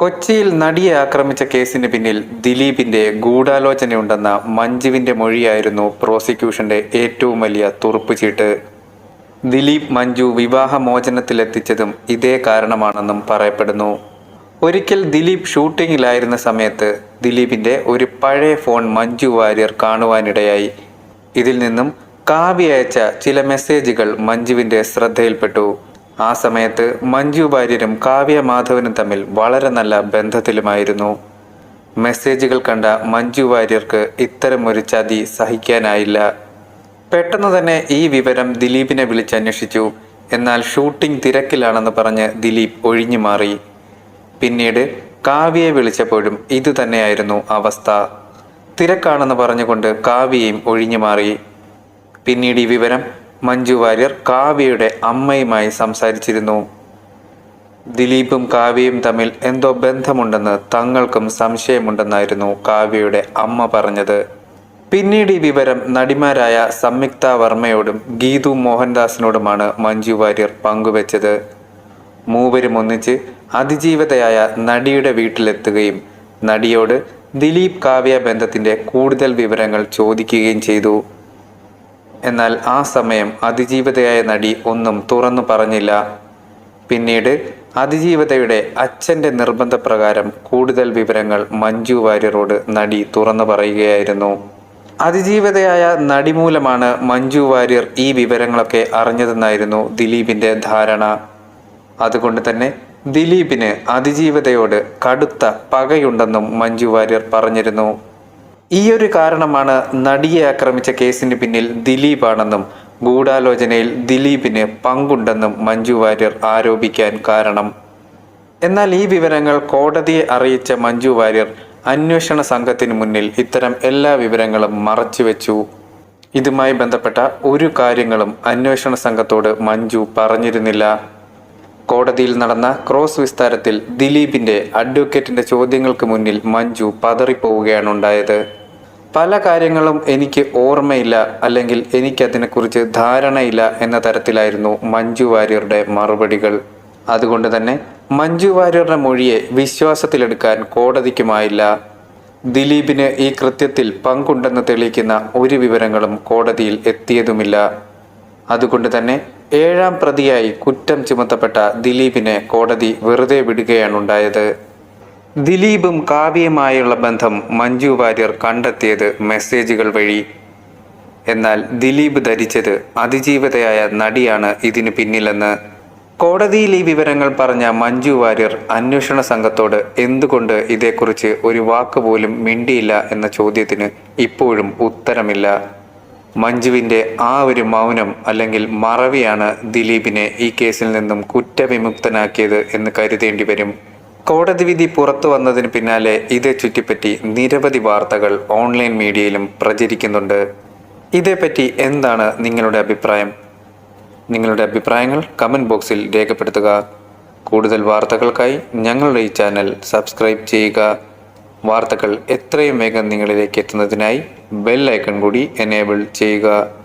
കൊച്ചിയിൽ നടിയെ ആക്രമിച്ച കേസിന് പിന്നിൽ ദിലീപിന്റെ ഗൂഢാലോചനയുണ്ടെന്ന മഞ്ജുവിന്റെ മൊഴിയായിരുന്നു പ്രോസിക്യൂഷന്റെ ഏറ്റവും വലിയ തുറുപ്പുചീട്ട്. ദിലീപ് മഞ്ജു വിവാഹമോചനത്തിലെത്തിച്ചതും ഇതേ കാരണമാണെന്നും പറയപ്പെടുന്നു. ഒരിക്കൽ ദിലീപ് ഷൂട്ടിങ്ങിലായിരുന്ന സമയത്ത് ദിലീപിന്റെ ഒരു പഴയ ഫോൺ മഞ്ജു വാര്യർ കാണുവാനിടയായി. ഇതിൽ നിന്നും കാവ്യ അയച്ച ചില മെസ്സേജുകൾ മഞ്ജുവിന്റെ ശ്രദ്ധയിൽപ്പെട്ടു. ആ സമയത്ത് മഞ്ജു വാര്യരും കാവ്യ മാധവനും തമ്മിൽ വളരെ നല്ല ബന്ധത്തിലുമായിരുന്നു. മെസ്സേജുകൾ കണ്ട മഞ്ജു വാര്യർക്ക് ഇത്തരം ഒരു ചതി സഹിക്കാനായില്ല. പെട്ടെന്ന് തന്നെ ഈ വിവരം ദിലീപിനെ വിളിച്ചന്വേഷിച്ചു. എന്നാൽ ഷൂട്ടിംഗ് തിരക്കിലാണെന്ന് പറഞ്ഞ് ദിലീപ് ഒഴിഞ്ഞു മാറി. പിന്നീട് കാവ്യയെ വിളിച്ചപ്പോഴും ഇതുതന്നെയായിരുന്നു അവസ്ഥ. തിരക്കാണെന്ന് പറഞ്ഞുകൊണ്ട് കാവ്യയും ഒഴിഞ്ഞു മാറി. പിന്നീട് ഈ വിവരം മഞ്ജു വാര്യർ കാവ്യയുടെ അമ്മയുമായി സംസാരിച്ചിരുന്നു. ദിലീപും കാവ്യയും തമ്മിൽ എന്തോ ബന്ധമുണ്ടെന്ന് തങ്ങൾക്കും സംശയമുണ്ടെന്നായിരുന്നു കാവ്യയുടെ അമ്മ പറഞ്ഞത്. പിന്നീട് ഈ വിവരം നടിമാരായ സംയുക്ത വർമ്മയോടും ഗീതു മോഹൻദാസിനോടുമാണ് മഞ്ജു വാര്യർ പങ്കുവച്ചത്. മൂവരും ഒന്നിച്ച് അതിജീവതയായ നടിയുടെ വീട്ടിലെത്തുകയും നടിയോട് ദിലീപ് കാവ്യ ബന്ധത്തിന്റെ കൂടുതൽ വിവരങ്ങൾ ചോദിക്കുകയും ചെയ്തു. എന്നാൽ ആ സമയം അതിജീവതയായ നടി ഒന്നും തുറന്നു പറഞ്ഞില്ല. പിന്നീട് അതിജീവതയുടെ അച്ഛന്റെ നിർബന്ധപ്രകാരം കൂടുതൽ വിവരങ്ങൾ മഞ്ജു വാര്യരോട് നടി തുറന്നു പറയുകയായിരുന്നു. അതിജീവതയായ നടി മൂലമാണ് മഞ്ജു വാര്യർ ഈ വിവരങ്ങളൊക്കെ അറിഞ്ഞതെന്നായിരുന്നു ദിലീപിന്റെ ധാരണ. അതുകൊണ്ട് തന്നെ ദിലീപിന് അതിജീവതയോട് കടുത്ത പകയുണ്ടെന്നും മഞ്ജു വാര്യർ പറഞ്ഞിരുന്നു. ഈ ഒരു കാരണമാണ് നടിയെ ആക്രമിച്ച കേസിന് പിന്നിൽ ദിലീപാണെന്നും ഗൂഢാലോചനയിൽ ദിലീപിന് പങ്കുണ്ടെന്നും മഞ്ജു വാര്യർ ആരോപിക്കാൻ കാരണം. എന്നാൽ ഈ വിവരങ്ങൾ കോടതിയെ അറിയിച്ച മഞ്ജു വാര്യർ അന്വേഷണ സംഘത്തിന് മുന്നിൽ ഇത്തരം എല്ലാ വിവരങ്ങളും മറച്ചുവെച്ചു ഇതുമായി ബന്ധപ്പെട്ട ഒരു കാര്യങ്ങളും അന്വേഷണ സംഘത്തോട് മഞ്ജു പറഞ്ഞിരുന്നില്ല. കോടതിയിൽ നടന്ന ക്രോസ് വിസ്താരത്തിൽ ദിലീപിന്റെ അഡ്വക്കേറ്റിന്റെ ചോദ്യങ്ങൾക്ക് മുന്നിൽ മഞ്ജു പതറിപ്പോവുകയാണ് ഉണ്ടായത് പല കാര്യങ്ങളും എനിക്ക് ഓർമ്മയില്ല അല്ലെങ്കിൽ എനിക്കതിനെക്കുറിച്ച് ധാരണയില്ല എന്ന തരത്തിലായിരുന്നു മഞ്ജു വാര്യരുടെ മറുപടികൾ. അതുകൊണ്ട് തന്നെ മഞ്ജു വാര്യരുടെ മൊഴിയെ വിശ്വാസത്തിലെടുക്കാൻ കോടതിക്കുമായില്ല. ദിലീപിന് ഈ കൃത്യത്തിൽ പങ്കുണ്ടെന്ന് തെളിയിക്കുന്ന ഒരു വിവരങ്ങളും കോടതിയിൽ എത്തിയതുമില്ല. അതുകൊണ്ട് തന്നെ ഏഴാം പ്രതിയായി കുറ്റം ചുമത്തപ്പെട്ട ദിലീപിനെ കോടതി വെറുതെ വിടുകയാണുണ്ടായത്. ദിലീപും കാവ്യയുമായുള്ള ബന്ധം മഞ്ജു വാര്യർ കണ്ടെത്തിയത് മെസ്സേജുകൾ വഴി. എന്നാൽ ദിലീപ് ധരിച്ചത് അതിജീവതയായ നടിയാണ് ഇതിന് പിന്നിലെന്ന്. കോടതിയിൽ ഈ വിവരങ്ങൾ പറഞ്ഞ മഞ്ജു വാര്യർ അന്വേഷണ സംഘത്തോട് എന്തുകൊണ്ട് ഇതേക്കുറിച്ച് ഒരു വാക്ക് പോലും മിണ്ടിയില്ല എന്ന ചോദ്യത്തിന് ഇപ്പോഴും ഉത്തരമില്ല. മഞ്ജുവിന്റെ ആ ഒരു മൗനം അല്ലെങ്കിൽ മറവിയാണ് ദിലീപിനെ ഈ കേസിൽ നിന്നും കുറ്റവിമുക്തനാക്കിയത് എന്ന് കരുതേണ്ടി വരും. കോടതി വിധി പുറത്തു വന്നതിന് പിന്നാലെ ഇതേ ചുറ്റിപ്പറ്റി നിരവധി വാർത്തകൾ ഓൺലൈൻ മീഡിയയിലും പ്രചരിക്കുന്നുണ്ട്. ഇതേപ്പറ്റി എന്താണ് നിങ്ങളുടെ അഭിപ്രായം? നിങ്ങളുടെ അഭിപ്രായങ്ങൾ കമന്റ് ബോക്സിൽ രേഖപ്പെടുത്തുക. കൂടുതൽ വാർത്തകൾക്കായി ഞങ്ങളുടെ ഈ ചാനൽ സബ്സ്ക്രൈബ് ചെയ്യുക. വാർത്തകൾ എത്രയും വേഗം നിങ്ങളിലേക്ക് എത്തുന്നതിനായി ബെൽ ഐക്കൺ കൂടി എനേബിൾ ചെയ്യുക.